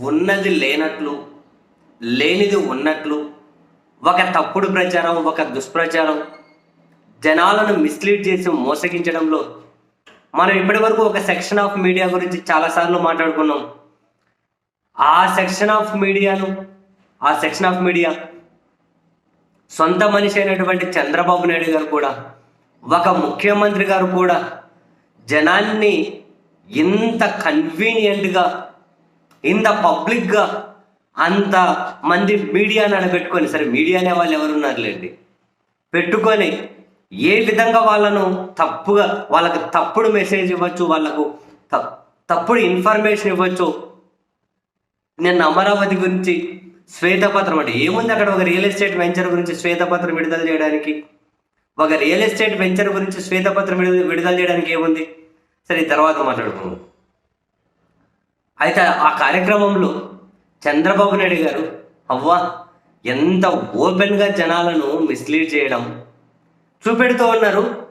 ఉన్నది లేనట్లు లేనిది ఉన్నట్లు ఒక తప్పుడు ప్రచారం ఒక దుష్ప్రచారం జనాలను మిస్లీడ్ చేసి మోసగించడంలో మనం ఇప్పటివరకు ఒక సెక్షన్ ఆఫ్ మీడియా గురించి చాలాసార్లు మాట్లాడుకున్నాం. ఆ సెక్షన్ ఆఫ్ మీడియాను ఆ సెక్షన్ ఆఫ్ మీడియా సొంత మనిషి అయినటువంటి చంద్రబాబు నాయుడు గారు కూడా ఒక ముఖ్యమంత్రి గారు కూడా జనాన్ని ఇంత కన్వీనియంట్గా ఇంత పబ్లిక్గా అంత మంది మీడియా నడబెట్టుకొని సరే మీడియా అనే వాళ్ళు ఎవరున్నారులేండి? పెట్టుకొని ఏ విధంగా వాళ్ళను తప్పుగా వాళ్ళకు తప్పుడు మెసేజ్ ఇవ్వచ్చు వాళ్ళకు తప్పుడు ఇన్ఫర్మేషన్ ఇవ్వచ్చు? నిన్న అమరావతి గురించి శ్వేతపత్రం అంటే ఏముంది అక్కడ ఒక రియల్ ఎస్టేట్ వెంచర్ గురించి శ్వేతపత్రం విడుదల చేయడానికి? ఒక రియల్ ఎస్టేట్ వెంచర్ గురించి శ్వేతపత్రం విడుదల విడుదల చేయడానికి ఏముంది? సరే ఈ తర్వాత మాట్లాడుకుందాం. అయితే ఆ కార్యక్రమంలో చంద్రబాబు నాయుడు గారు అవ్వా ఎంత ఓపెన్గా జనాలను మిస్లీడ్ చేయడం. చూపెడుతూ ఉన్నారు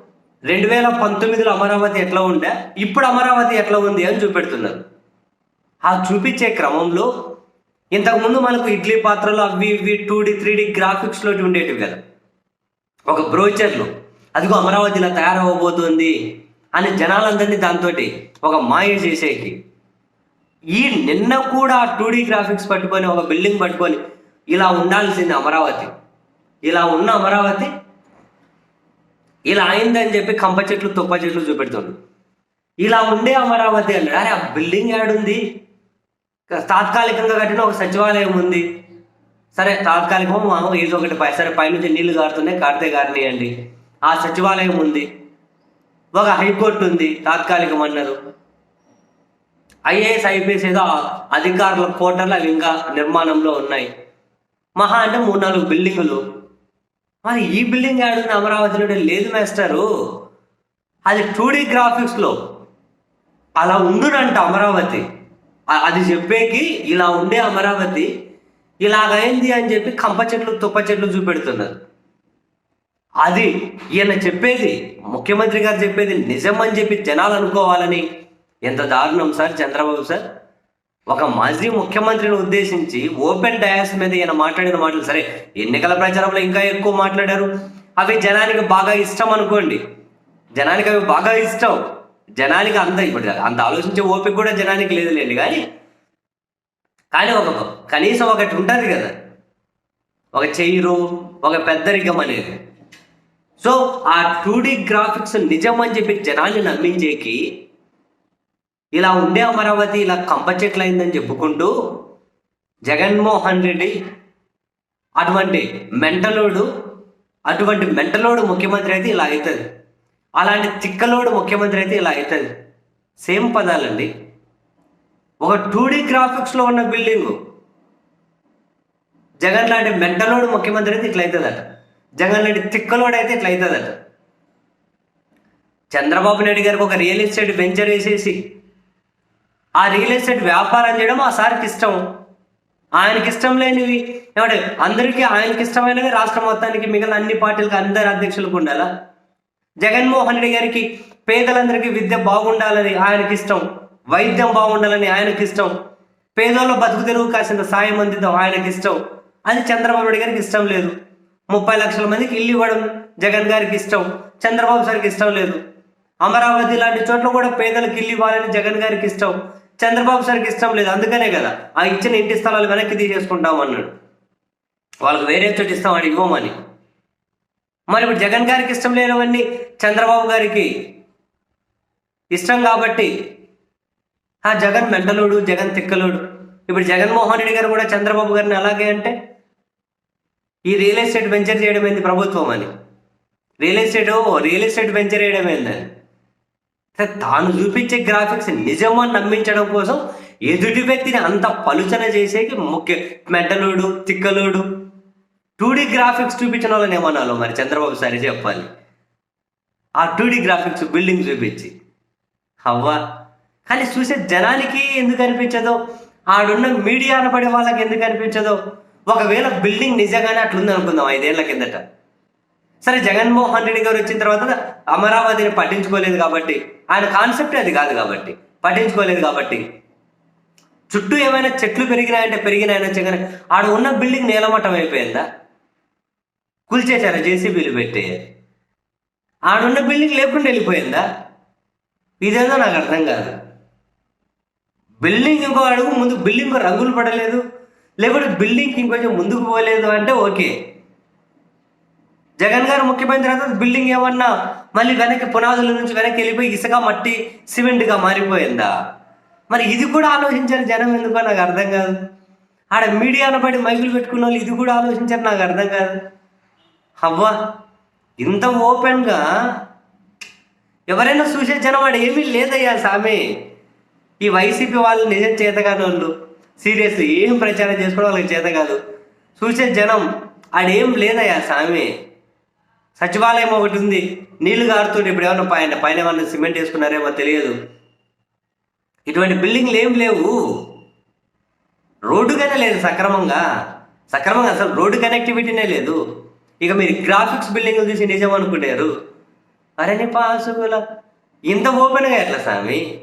రెండు వేల పంతొమ్మిదిలో అమరావతి ఎట్లా ఉండే ఇప్పుడు అమరావతి ఎట్లా ఉంది? అని చూపెడుతున్నారు. ఆ చూపించే క్రమంలో ఇంతకుముందు మనకు ఇడ్లీ పాత్రలు అవి ఇవి టూ డి త్రీ డి గ్రాఫిక్స్లో ఉండేటివి కదా. ఒక బ్రోచర్లు అదిగో అమరావతిలో ఇలా అని జనాలందరినీ దాంతో ఒక మాయ చేసేకి ఈ నిన్న కూడా టూ గ్రాఫిక్స్ పట్టుకొని ఒక బిల్డింగ్ పట్టుకొని ఇలా ఉండాల్సింది అమరావతి. ఇలా ఉన్న అమరావతి ఇలా అయిందని చెప్పి కంప చెట్లు తుప్ప చెట్లు చూపెడుతుంది ఇలా ఉండే అమరావతి అన్నాడు. అరే ఆ బిల్డింగ్ ఏడుంది? తాత్కాలికంగా కట్టిన ఒక సచివాలయం ఉంది. సరే తాత్కాలికం మామూలు ఏదో ఒకటి పై సరే పైనుంచి నీళ్ళు కారుతున్నాయి కారితే కారినాయండి ఆ సచివాలయం ఉంది. ఒక హైకోర్టు ఉంది తాత్కాలికం అన్నారు ఐఏఎస్ ఐపీఎస్ ఏదో అధికారుల కోటర్లు అవి ఇంకా నిర్మాణంలో ఉన్నాయి. మహా అంటే మూడు నాలుగు బిల్డింగులు. మరి ఈ బిల్డింగ్ ఆడున్న అమరావతిలో లేదు మేస్టరు. అది టూ డీ గ్రాఫిక్స్లో. అలా ఉండునంట అమరావతి. అది చెప్పేకి ఇలా ఉండే అమరావతి. ఇలాగైంది అని చెప్పి కంప చెట్లు తుప్ప చెట్లు చూపెడుతున్నారు. అది ఈయన చెప్పేది ముఖ్యమంత్రి గారు చెప్పేది నిజం అని చెప్పి జనాలు అనుకోవాలని ఎంత దారుణం సార్ చంద్రబాబు సార్? ఒక మాజీ ముఖ్యమంత్రిని ఉద్దేశించి ఓపెన్ డయాస్ మీద ఈయన మాట్లాడిన మాటలు సరే ఎన్నికల ప్రచారంలో ఇంకా ఎక్కువ మాట్లాడారు. అవి జనానికి బాగా ఇష్టం అనుకోండి. జనానికి అవి బాగా ఇష్టం. జనానికి అంత ఇప్పుడు అంత ఆలోచించే ఓపిక కూడా జనానికి లేదులేండి కానీ. కానీ ఒక కనీసం ఒకటి ఉంటుంది కదా. ఒక చెయ్యరు ఒక పెద్దరికం అనేది సో ఆ టూ డీ గ్రాఫిక్స్ నిజం అని చెప్పి జనాన్ని నమ్మించేకి ఇలా ఉండే అమరావతి ఇలా కంప చెట్లు అయిందని చెప్పుకుంటూ జగన్మోహన్ రెడ్డి అటువంటి మెంటలోడు అటువంటి మెంటలోడు ముఖ్యమంత్రి అయితే ఇలా అవుతుంది. అలాంటి తిక్కలోడు ముఖ్యమంత్రి అయితే ఇలా అవుతుంది. సేమ్ పదాలండి. ఒక టూ డీ గ్రాఫిక్స్లో ఉన్న బిల్డింగు. జగన్ లాంటి మెంటలోడు ముఖ్యమంత్రి అయితే ఇట్లా అవుతుందట. జగన్ లాంటి తిక్కలోడు అయితే ఇట్లా అవుతుందట. చంద్రబాబు నాయుడు గారికి ఒక రియల్ ఎస్టేట్ వెంచర్ వేసేసి ఆ రియల్ ఎస్టేట్ వ్యాపారం చేయడం ఆ సార్కి ఇష్టం. ఆయనకి ఇష్టం లేనివి ఏమంటే అందరికీ ఆయనకి ఇష్టమైనవి రాష్ట్ర మొత్తానికి మిగిలిన అన్ని పార్టీలకు అందరి అధ్యక్షులకు ఉండాలా? జగన్మోహన్ రెడ్డి గారికి పేదలందరికీ విద్య బాగుండాలని ఆయనకి ఇష్టం. వైద్యం బాగుండాలని ఆయనకి ఇష్టం. పేదోళ్ళ బతుకు తెరువు కాసింత సాయం అందిద్దాం ఆయనకి ఇష్టం. అది చంద్రబాబు నాయుడు గారికి ఇష్టం లేదు. ముప్పై లక్షల మందికి ఇల్లు ఇవ్వడం జగన్ గారికి ఇష్టం. చంద్రబాబు సార్కి ఇష్టం లేదు. అమరావతి లాంటి చోట్ల కూడా పేదలకు ఇల్లు ఇవ్వాలని జగన్ గారికి ఇష్టం. చంద్రబాబు సార్కి ఇష్టం లేదు అందుకనే కదా. ఆ ఇచ్చిన ఇంటి స్థలాలు వెనక్కి తీసేసుకుంటాం అన్నాడు. వాళ్ళకి వేరే చోటు ఇస్తాం వాడు ఇవ్వమని మరి ఇప్పుడు జగన్ గారికి ఇష్టం లేనివన్నీ చంద్రబాబు గారికి ఇష్టం కాబట్టి ఆ జగన్ మెండలోడు జగన్ తిక్కలోడు. ఇప్పుడు జగన్మోహన్ రెడ్డి గారు కూడా చంద్రబాబు గారిని అలాగే అంటే ఈ రియల్ ఎస్టేట్ వెంచర్ చేయడం ఏంది ప్రభుత్వం అని. Real estate real estate venture చేయడం ఏందని తాను చూపించే గ్రాఫిక్స్ నిజమని నమ్మించడం కోసం ఎదుటి వ్యక్తిని అంత పలుచన చేసేకి ముఖ్య మెంటలోడు తిక్కలోడు టూడీ గ్రాఫిక్స్ చూపించిన వాళ్ళని ఏమన్నాలో మరి? చంద్రబాబు సరే చెప్పాలి. ఆ టూడీ గ్రాఫిక్స్ బిల్డింగ్ చూపించి. అవ్వా. కానీ చూసే జనానికి ఎందుకు అనిపించదో? ఆడున్న మీడియా అనపడే వాళ్ళకి ఎందుకు అనిపించదో? ఒకవేళ బిల్డింగ్ నిజంగానే అట్లుంది అనుకుందాం ఐదేళ్ళ కిందట. సరే జగన్మోహన్ రెడ్డి గారు వచ్చిన తర్వాత అమరావతిని పట్టించుకోలేదు కాబట్టి ఆయన కాన్సెప్ట్ అది కాదు కాబట్టి పట్టించుకోలేదు కాబట్టి చుట్టూ ఏమైనా చెట్లు పెరిగినాయంటే పెరిగినాయన వచ్చే ఆడ ఉన్న బిల్డింగ్ నేలమట్టం అయిపోయిందా? కూల్చేశారా? జేసీబీలు పెట్టి. ఆడున్న బిల్డింగ్ లేకుండా వెళ్ళిపోయిందా? ఇదేదో నాకు అర్థం కాదు. బిల్డింగ్ ఇంకో అడుగు ముందు బిల్డింగ్ రంగులు పడలేదు. లేకపోతే బిల్డింగ్ ఇంకొంచెం ముందుకు పోలేదు అంటే ఓకే. జగన్ గారు ముఖ్యమైన తర్వాత బిల్డింగ్ ఏమన్నా మళ్ళీ వెనక్కి పునాదుల నుంచి వెనక్కి వెళ్ళిపోయి ఇసుక మట్టి సిమెంట్గా మారిపోయిందా? మరి ఇది కూడా ఆలోచించారు జనం ఎందుకో నాకు అర్థం కాదు. ఆడ మీడియాను పడి మైకులు పెట్టుకున్న వాళ్ళు ఇది కూడా ఆలోచించారు నాకు అర్థం కాదు. అవ్వా ఇంత ఓపెన్గా ఎవరైనా చూసే జనం ఆడ ఏమీ లేదయ్యా సామి. ఈ వైసీపీ వాళ్ళు నిజం చేత కాని వాళ్ళు సీరియస్లీ ఏం ప్రచారం చేసుకోవడం వాళ్ళకి చేత కాదు. చూసే జనం ఆడేం లేదయ్యా సామి. సచివాలయం ఒకటి ఉంది. నీళ్ళు కారుతుంటే ఇప్పుడు ఏమన్నా పైన పైన ఏమన్నా సిమెంట్ వేసుకున్నారేమో తెలియదు. ఇటువంటి బిల్డింగ్లు ఏం లేవు. రోడ్డుగానే లేదు సక్రమంగా. సక్రమంగా అసలు రోడ్డు కనెక్టివిటీనే లేదు. ఇక మీరు గ్రాఫిక్స్ బిల్డింగ్ తీసి నిజం అనుకున్నారు అరే నీ పాసుగుల ఇంత ఓపెన్గా ఎట్లా స్వామి?